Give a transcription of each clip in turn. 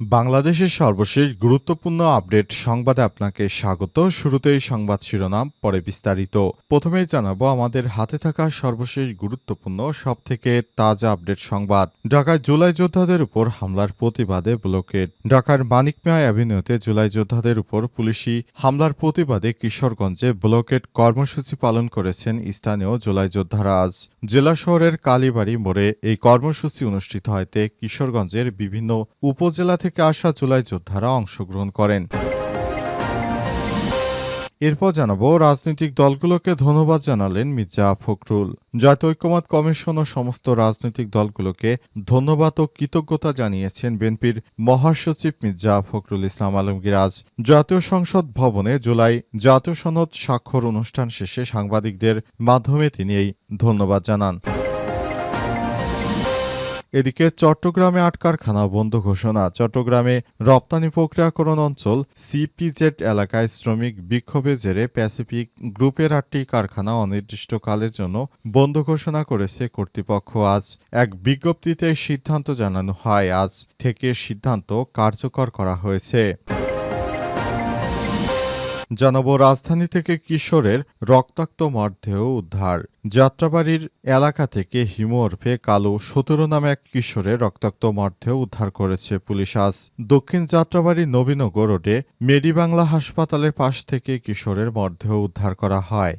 বাংলাদেশের সর্বশেষ গুরুত্বপূর্ণ আপডেট সংবাদে আপনাকে স্বাগত। শুরুতেই সংবাদ শিরোনাম, পরে বিস্তারিত। প্রথমেই জানাব, আমাদের হাতে থাকা সর্বশেষ গুরুত্বপূর্ণ, সবথেকে তাজা আপডেট সংবাদ। ঢাকায় জুলাই যোদ্ধাদের উপর হামলার প্রতিবাদে ব্লকেড ঢাকার মানিক মিয়া অ্যাভিনিউতে জুলাই যোদ্ধাদের উপর পুলিশি হামলার প্রতিবাদে কিশোরগঞ্জে ব্লকেড কর্মসূচি পালন করেছেন স্থানীয় জুলাই যোদ্ধারা। আজ জেলা শহরের কালীবাড়ি মোড়ে এই কর্মসূচি অনুষ্ঠিত হয়তে কিশোরগঞ্জের বিভিন্ন উপজেলা থেকে আসা জুলাই যোদ্ধারা অংশগ্রহণ করেন। এরপর জানাব, রাজনৈতিক দলগুলোকে ধন্যবাদ জানালেন মির্জা ফখরুল। জাতীয় ঐক্যমত কমিশন ও সমস্ত রাজনৈতিক দলগুলোকে ধন্যবাদ ও কৃতজ্ঞতা জানিয়েছেন বিএনপির মহাসচিব মির্জা ফখরুল ইসলাম আলমগীর। আজ জাতীয় সংসদ ভবনে জুলাই জাতীয় সনদ স্বাক্ষর অনুষ্ঠান শেষে সাংবাদিকদের মাধ্যমে তিনি এই ধন্যবাদ জানান। এদিকে চট্টগ্রামে আট কারখানা বন্ধ ঘোষণা। চট্টগ্রামে রপ্তানি প্রক্রিয়াকরণ অঞ্চল সিপিজেড এলাকায় শ্রমিক বিক্ষোভে জেরে প্যাসিফিক গ্রুপের আটটি কারখানা অনির্দিষ্টকালের জন্য বন্ধ ঘোষণা করেছে কর্তৃপক্ষ। আজ এক বিজ্ঞপ্তিতে সিদ্ধান্ত জানানো হয়, আজ থেকে সিদ্ধান্ত কার্যকর করা হয়েছে। জানাব রাজধানী থেকে কিশোরের রক্তাক্ত মরদেহ উদ্ধার। যাত্রাবাড়ির এলাকা থেকে হিমোরফে কালো সতেরো নামে এক কিশোরের রক্তাক্ত মরদেহ উদ্ধার করেছে পুলিশ। আজ দক্ষিণ যাত্রাবাড়ি নবীনগর রোডে মেডিবাংলা হাসপাতালের পাশ থেকে কিশোরের মরদেহ উদ্ধার করা হয়।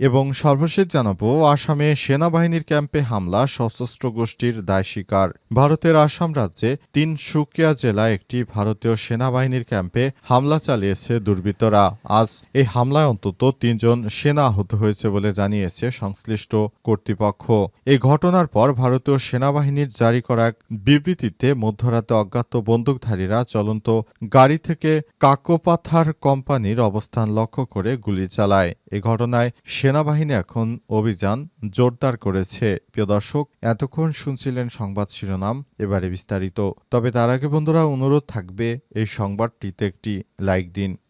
এবং সর্বশেষ জানাব, আসামে সেনাবাহিনীর ক্যাম্পে হামলা, সশস্ত্র গোষ্ঠীর দায় স্বীকার। ভারতের আসাম রাজ্যে তিন সুকিয়া জেলায় একটি ভারতীয় সেনাবাহিনীর ক্যাম্পে হামলা চালিয়েছে দুর্বৃত্তরা। আজ এই হামলায় অন্তত তিনজন সেনা আহত হয়েছে বলে জানিয়েছে সংশ্লিষ্ট কর্তৃপক্ষ। এই ঘটনার পর ভারতীয় সেনাবাহিনীর জারি করা এক বিবৃতিতে মধ্যরাতে অজ্ঞাত বন্দুকধারীরা চলন্ত গাড়ি থেকে কাকোপাথার কোম্পানির অবস্থান লক্ষ্য করে গুলি চালায়। এ ঘটনায় সেনাবাহিনী এখন অভিযান জোরদার করেছে। প্রিয় দর্শক, এতক্ষণ শুনছিলেন সংবাদ শিরোনাম, এবারে বিস্তারিত। তবে তার আগে বন্ধুরা, অনুরোধ থাকবে এই সংবাদটিতে একটি লাইক দিন।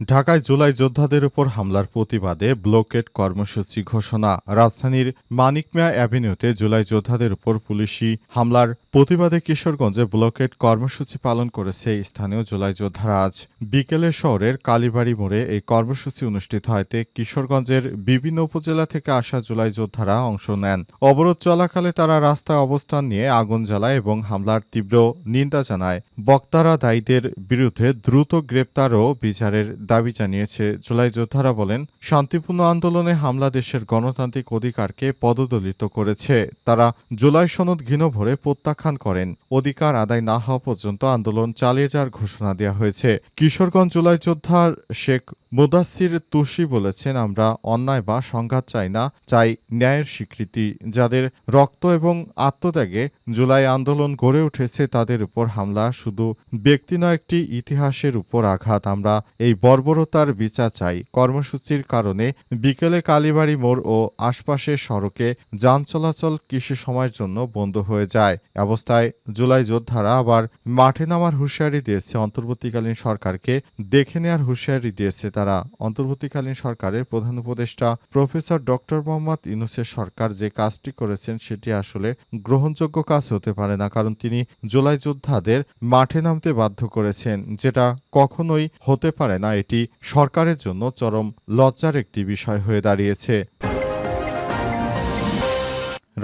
ঢাকায় জুলাই যোদ্ধাদের উপর হামলার প্রতিবাদে ব্লকেড কর্মসূচি ঘোষণা। রাজধানীর মানিক মিয়া অ্যাভিনিউতে জুলাই যোদ্ধাদের উপর পুলিশি হামলার প্রতিবাদে কিশোরগঞ্জে ব্লকেড কর্মসূচি পালন করেছে স্থানীয় জুলাই যোদ্ধারা আজ। বিকেলে শহরের কালীবাড়ি মোড়ে এই কর্মসূচি অনুষ্ঠিত হয়তে কিশোরগঞ্জের বিভিন্ন উপজেলা থেকে আসা জুলাই যোদ্ধারা অংশ নেন। অবরোধ চলাকালে তারা রাস্তায় অবস্থান নিয়ে আগুন জ্বালায় এবং হামলার তীব্র নিন্দা জানায়। বক্তারা দায়ীদের বিরুদ্ধে দ্রুত গ্রেপ্তার ও বিচারের দাবি জানিয়েছে জুলাই যোদ্ধারা বলেন, শান্তিপূর্ণ আন্দোলনে হামলা দেশের গণতান্ত্রিক অধিকারকে পদদলিত করেছে। তারা জুলাই সনদ ঘৃণ ভরে প্রত্যাখ্যান করেন। অধিকার আদায় না হওয়া পর্যন্ত আন্দোলন চালিয়ে যাওয়ার ঘোষণা দেওয়া হয়েছে। কিশোরগঞ্জ জুলাই যোদ্ধা শেখ মুদাসির তুষি বলেছেন, আমরা অন্যায় বা সংঘাত চাই না, চাই ন্যায়ের স্বীকৃতি। যাদের রক্ত এবং আত্মত্যাগে জুলাই আন্দোলন গড়ে উঠেছে, তাদের উপর হামলা শুধু ব্যক্তি নয়, একটি ইতিহাসের উপর আঘাত। আমরা এই বর্বরতার বিচার চাই। কর্মসূচির কারণে বিকেলে কালীবাড়ি মোড় ও আশপাশের সড়কে যান চলাচল কিছু সময়ের জন্য বন্ধ হয়ে যায়। অবস্থায় জুলাই যোদ্ধারা আবার মাঠে নামার হুঁশিয়ারি দিয়েছে। অন্তর্বর্তীকালীন সরকারকে দেখে নেওয়ার হুঁশিয়ারি দিয়েছে তারা। অন্তর্বর্তীকালীন সরকারের প্রধান উপদেষ্টা প্রফেসর ডক্টর মোহাম্মদ ইউনুসের সরকার যে কাজটি করেছেন সেটি আসলে গ্রহণযোগ্য কাজ হতে পারে না, কারণ তিনি জুলাই যোদ্ধাদের মাঠে নামতে বাধ্য করেছেন, যেটা কখনোই হতে পারে না। এটি সরকারের জন্য চরম লজ্জার একটি বিষয় হয়ে দাঁড়িয়েছে।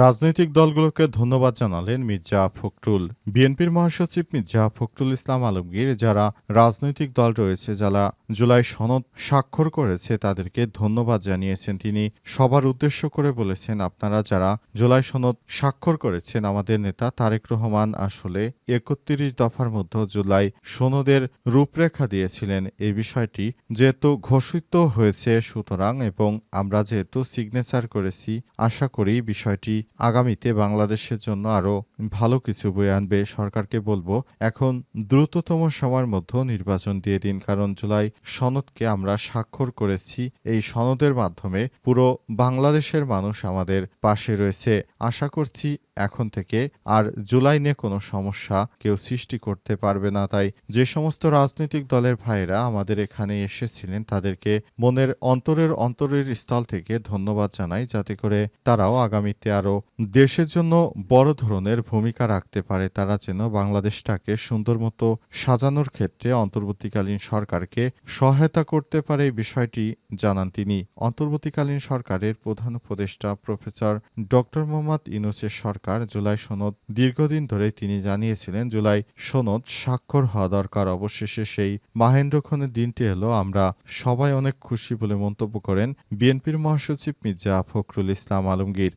রাজনৈতিক দলগুলোকে ধন্যবাদ জানালেন মির্জা ফখরুল। বিএনপির মহাসচিব মির্জা ফখরুল ইসলাম আলমগীর, যারা রাজনৈতিক দল রয়েছে, যারা জুলাই সনদ স্বাক্ষর করেছে তাদেরকে ধন্যবাদ জানিয়েছেন তিনি। সবার উদ্দেশ্য করে বলেছেন, আপনারা যারা জুলাই সনদ স্বাক্ষর করেছেন, আমাদের নেতা তারেক রহমান আসলে একত্রিশ দফার মধ্যে জুলাই সনদের রূপরেখা দিয়েছিলেন। এই বিষয়টি যেহেতু ঘোষিত হয়েছে, সুতরাং এবং আমরা যেহেতু সিগনেচার করেছি, আশা করি বিষয়টি আগামীতে বাংলাদেশের জন্য আরও ভালো কিছু বয়ে আনবে। সরকারকে বলব, এখন দ্রুততম সময়ের মধ্যে নির্বাচন দিয়ে দিন, কারণ জুলাই সনদকে আমরা স্বাক্ষর করেছি। এই সনদের মাধ্যমে পুরো বাংলাদেশের মানুষ আমাদের পাশে রয়েছে। আশা করছি এখন থেকে আর জুলাই নিয়ে কোনো সমস্যা কেউ সৃষ্টি করতে পারবে না। তাই যে সমস্ত রাজনৈতিক দলের ভাইরা আমাদের এখানে এসেছিলেন, তাদেরকে মনের অন্তরের অন্তরের স্থল থেকে ধন্যবাদ জানাই, যাতে করে তারাও আগামীতে আরও দেশের জন্য বড় ধরনের ভূমিকা রাখতে পারে। তারা যেন বাংলাদেশটাকে সুন্দর মতো সাজানোর ক্ষেত্রে অন্তর্বর্তীকালীন সরকারকে সহায়তা করতে পারে এই বিষয়টি জানান তিনি। অন্তর্বর্তীকালীন সরকারের প্রধান উপদেষ্টা প্রফেসর ডক্টর মোহাম্মদ ইউনুসের সরকার জুলাই সনদ দীর্ঘদিন ধরে তিনি জানিয়েছিলেন, জুলাই সনদ স্বাক্ষর হওয়া দরকার। অবশেষে সেই মাহেন্দ্রক্ষণের দিনটি এলো। আমরা সবাই অনেক খুশি বলে মন্তব্য করেন বিএনপির মহাসচিব মির্জা ফখরুল ইসলাম আলমগীর।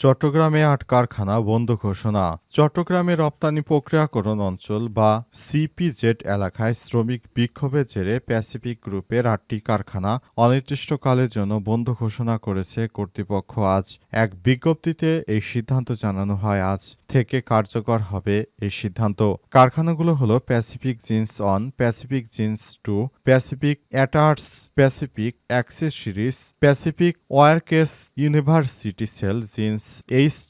চট্টগ্রামে আট কারখানা বন্ধ ঘোষণা। চট্টগ্রামে রপ্তানি প্রক্রিয়াকরণ অঞ্চল বা সিপিজেড এলাকায় শ্রমিক বিক্ষোভের জেরে প্যাসিফিক গ্রুপের আটটি কারখানা অনির্দিষ্টকালের জন্য বন্ধ ঘোষণা করেছে কর্তৃপক্ষ। আজ এক বিজ্ঞপ্তিতে এই সিদ্ধান্ত জানানো হয়, আজ থেকে কার্যকর হবে এই সিদ্ধান্ত। কারখানাগুলো হলো Pacific jeans one, Pacific jeans two, Pacific attires, Pacific accessories, Pacific ওয়ারকেস university sell, jeans is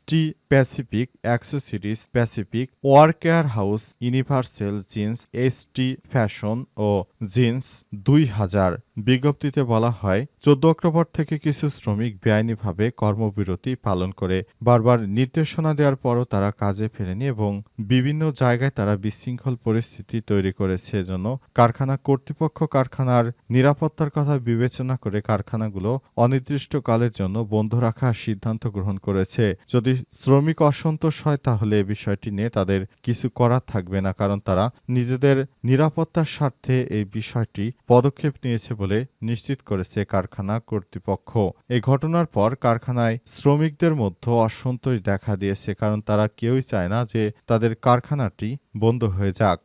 Pacific accessories Pacific ওয়ারকেয়ার house universal jeans HT fashion O jeans দুই হাজার। বিজ্ঞপ্তিতে বলা হয়, চোদ্দ অক্টোবর থেকে কিছু শ্রমিক বেআইনিভাবে কর্মবিরতি পালন করে বারবার নির্দেশনা দেওয়ার পরও তারা কাজে ফেরেনি এবং বিভিন্ন জায়গায় তারা বিশৃঙ্খল পরিস্থিতি তৈরি করেছে এজন্য কারখানা কর্তৃপক্ষ কারখানার নিরাপত্তার কথা বিবেচনা করে কারখানাগুলো অনির্দিষ্টকালের জন্য বন্ধ রাখার সিদ্ধান্ত গ্রহণ করেছে। যদি শ্রমিক অসন্তোষ হয় তাহলে এ বিষয়টি নিয়ে তাদের কিছু করার থাকবে না, কারণ তারা নিজেদের নিরাপত্তার স্বার্থে এই বিষয়টি পদক্ষেপ নিয়েছে বলে নিশ্চিত করেছে কারখানা কর্তৃপক্ষ। এই ঘটনার পর কারখানায় শ্রমিকদের মধ্যে অসন্তোষ দেখা দিয়েছে, কারণ তারা কেউই চায় না যে তাদের কারখানাটি বন্ধ হয়ে যাক।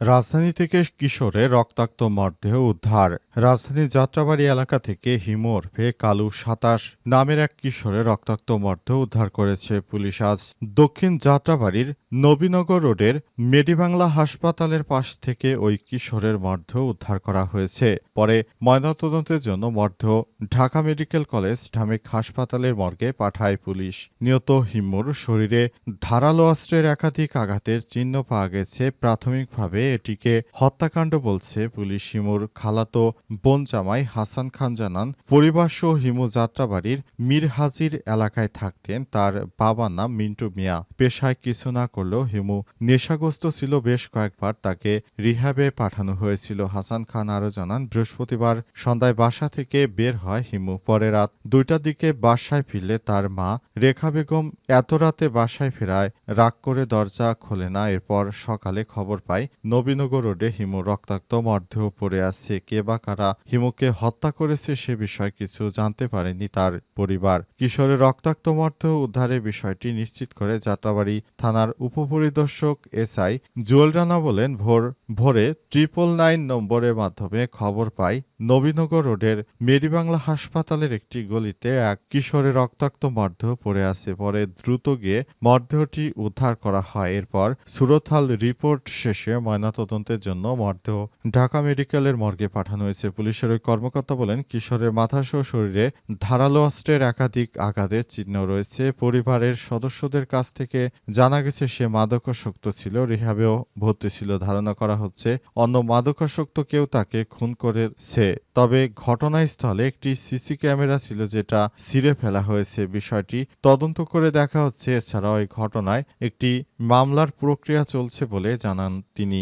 রাজধানী থেকে কিশোরে রক্তাক্ত মরদেহ উদ্ধার। রাজধানীর যাত্রাবাড়ি এলাকা থেকে হিমু ওরফে কালু সাতাশ নামের এক কিশোরে রক্তাক্ত মরদেহ উদ্ধার করেছে পুলিশ। আজ দক্ষিণ যাত্রাবাড়ির নবীনগর রোডের মেডিবাংলা হাসপাতালের পাশ থেকে ওই কিশোরের মরদেহ উদ্ধার করা হয়েছে। পরে ময়নাতদন্তের জন্য মরদেহ ঢাকা মেডিকেল কলেজ ঢামেক হাসপাতালের মর্গে পাঠায় পুলিশ। নিহত হিমুর শরীরে ধারালো অস্ত্রের একাধিক আঘাতের চিহ্ন পাওয়া গেছে। প্রাথমিকভাবে এটিকে হত্যাকাণ্ড বলছে পুলিশ হিমুর খালাতো বোন জামাই হাসান খান জানান পরিবারসহ হিমু যাত্রাবাড়ির মীর হাজির এলাকায় থাকতেন তার বাবার নাম মিন্টু মিয়া। পেশায় কিছু না করলেও হিমু নেশাগ্রস্ত ছিল বেশ কয়েকবার, তাকে রিহ্যাবে পাঠানো হয়েছিল। হাসান খান আরও জানান, বৃহস্পতিবার সন্ধ্যায় বাসা থেকে বের হয় হিমু। পরে রাত দুইটার দিকে বাসায় ফিরলে তার মা রেখা বেগম এত রাতে বাসায় ফেরায়, রাগ করে দরজা খোলে না। এরপর সকালে খবর পায় নবীনগর রোডে হিমু রক্তাক্ত মর্ধেও পড়ে আছে। কে বা কারা হিমুকে হত্যা করেছে সে বিষয়ে কিছু জানতে পারেনি তার পরিবার। কিশোরের রক্তাক্ত মর্ধেও উদ্ধারের বিষয়টি নিশ্চিত করে যাত্রাবাড়ি থানার উপপরিদর্শক এসআই জুয়েল রানা বলেন, ভোর ভোরে ট্রিপল নাইন নম্বরের মাধ্যমে খবর পাই নবীনগর রোডের মেরিবাংলা হাসপাতালের একটি গলিতে এক কিশোরের রক্তাক্ত মর্দেহ পড়ে আছে। পরে দ্রুত গিয়ে মর্দেহটি উদ্ধার করা হয়। এরপর সুরতহাল রিপোর্ট শেষে ময়নাতদন্তের জন্য মর্দেহ ঢাকা মেডিকেলের মর্গে পাঠানো হয়েছে। পুলিশের ওই কর্মকর্তা বলেন, কিশোরের মাথাসহ শরীরে ধারালো অস্ত্রের একাধিক আঘাতের চিহ্ন রয়েছে। পরিবারের সদস্যদের কাছ থেকে জানা গেছে, সে মাদকাসক্ত ছিল রিহাবেও ভর্তি ছিল। ধারণা করা হচ্ছে, অন্য মাদকাসক্ত কেউ তাকে খুন করেছে। তবে ঘটনাস্থলে একটি সিসি ক্যামেরা ছিল যেটা ছিঁড়ে ফেলা হয়েছে বিষয়টি। তদন্ত করে দেখা হচ্ছে, এছাড়াও এই ঘটনায় একটি মামলার প্রক্রিয়া চলছে বলে জানান তিনি।